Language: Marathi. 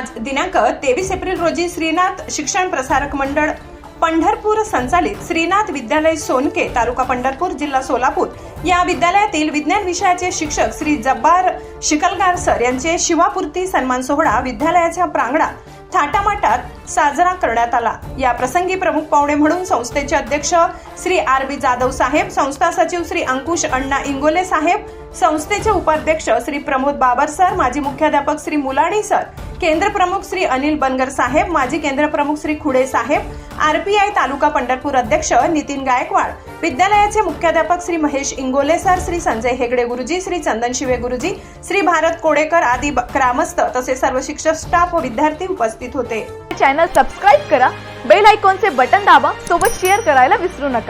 आज दिनांक तेवीस एप्रिल रोजी श्रीनाथ शिक्षण प्रसारक मंडळ पंढरपूर संचालित श्रीनाथ विद्यालय सोनके तालुका पंढरपूर जिल्हा सोलापूर या विद्यालयातील विज्ञान विषयाचे शिक्षक श्री जब्बार शिकलगार सर यांचे शिवापूर्ती सन्मान सोहळा विद्यालयाच्या प्रांगणात थाटामाटात साजरा करण्यात आला. या प्रसंगी प्रमुख पाहुणे म्हणून संस्थेचे अध्यक्ष श्री आर बी जाधव साहेब संस्था सचिव श्री अंकुश अण्णा इंगोले साहेब संस्थेचे उपाध्यक्ष श्री प्रमोद बाबर सर माजी मुख्याध्यापक श्री मुलाणी सर केंद्र प्रमुख श्री अनिल बनगर साहेब माजी केंद्र प्रमुख श्री खुडे साहेब आरपीआय तालुका पंढरपूर अध्यक्ष नितीन गायकवाड विद्यालयाचे मुख्याध्यापक श्री महेश इंगोले सर श्री संजय हेगडे गुरुजी श्री चंदन शिवे गुरुजी श्री भारत कोडेकर आदी ब- ग्रामस्थ तसेच सर्व शिक्षक स्टाफ व विद्यार्थी उपस्थित होते. चॅनल सबस्क्राईब करा बेल आयकॉनचे बटन दाबा सोबत शेअर करायला विसरू नका.